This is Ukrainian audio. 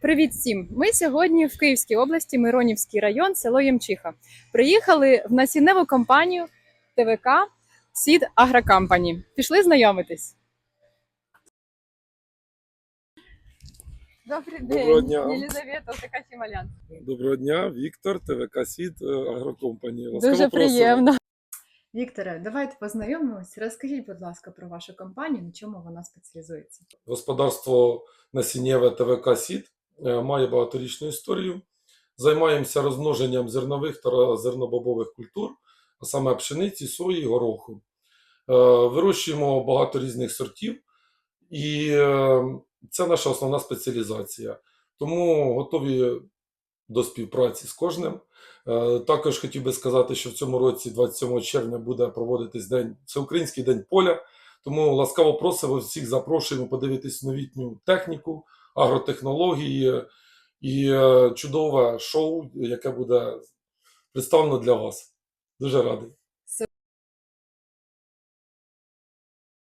Привіт всім! Ми сьогодні в Київській області, Миронівський район, село Ємчиха. Приїхали в насінневу компанію ТВК Сід Агрокампані. Пішли знайомитись. Добрий день, Доброго дня. Єлизавета Токасімалян. Доброго дня, Віктор, ТВК Сід е, Агрокомпанії. Ласкаво Дуже приємно. Вікторе, давайте познайомимось. Розкажіть, будь ласка, про вашу компанію, на чому вона спеціалізується. Господарство насіннєве ТВК Сід має багаторічну історію. Займаємося розмноженням зернових та зернобобових культур, а саме пшениці, сої, гороху. Е, Вирощуємо багато різних сортів, і е, це наша основна спеціалізація. Тому готові до співпраці з кожним. Е, Також хотів би сказати, що в цьому році, 27 червня, буде проводитись день Всеукраїнський день поля. Тому ласкаво просимо всіх запрошуємо подивитись новітню техніку, агротехнології і е, чудове шоу, яке буде представлено для вас. Дуже радий.